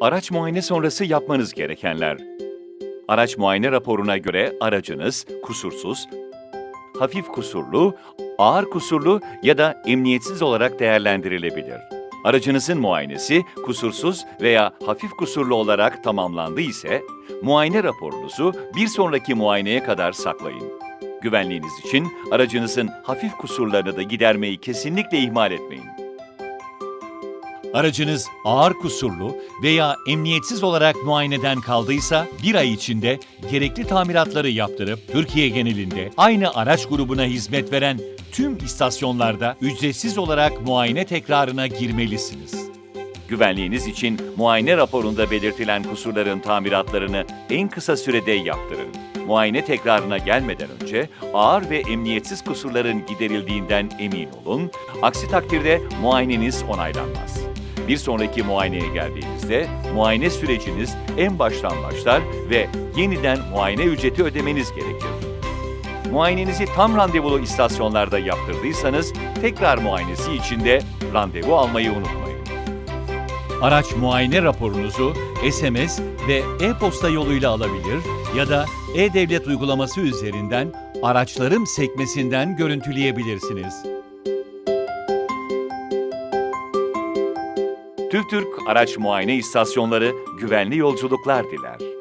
Araç muayene sonrası yapmanız gerekenler. Araç muayene raporuna göre aracınız kusursuz, hafif kusurlu, ağır kusurlu ya da emniyetsiz olarak değerlendirilebilir. Aracınızın muayenesi kusursuz veya hafif kusurlu olarak tamamlandı ise muayene raporunuzu bir sonraki muayeneye kadar saklayın. Güvenliğiniz için aracınızın hafif kusurlarını da gidermeyi kesinlikle ihmal etmeyin. Aracınız ağır kusurlu veya emniyetsiz olarak muayeneden kaldıysa bir ay içinde gerekli tamiratları yaptırıp Türkiye genelinde aynı araç grubuna hizmet veren tüm istasyonlarda ücretsiz olarak muayene tekrarına girmelisiniz. Güvenliğiniz için muayene raporunda belirtilen kusurların tamiratlarını en kısa sürede yaptırın. Muayene tekrarına gelmeden önce ağır ve emniyetsiz kusurların giderildiğinden emin olun. Aksi takdirde muayeneniz onaylanmaz. Bir sonraki muayeneye geldiğinizde muayene süreciniz en baştan başlar ve yeniden muayene ücreti ödemeniz gerekir. Muayenenizi tam randevulu istasyonlarda yaptırdıysanız tekrar muayenesi için de randevu almayı unutmayın. Araç muayene raporunuzu SMS ve e-posta yoluyla alabilir ya da e-devlet uygulaması üzerinden araçlarım sekmesinden görüntüleyebilirsiniz. TÜVTÜRK Araç Muayene İstasyonları güvenli yolculuklar diler.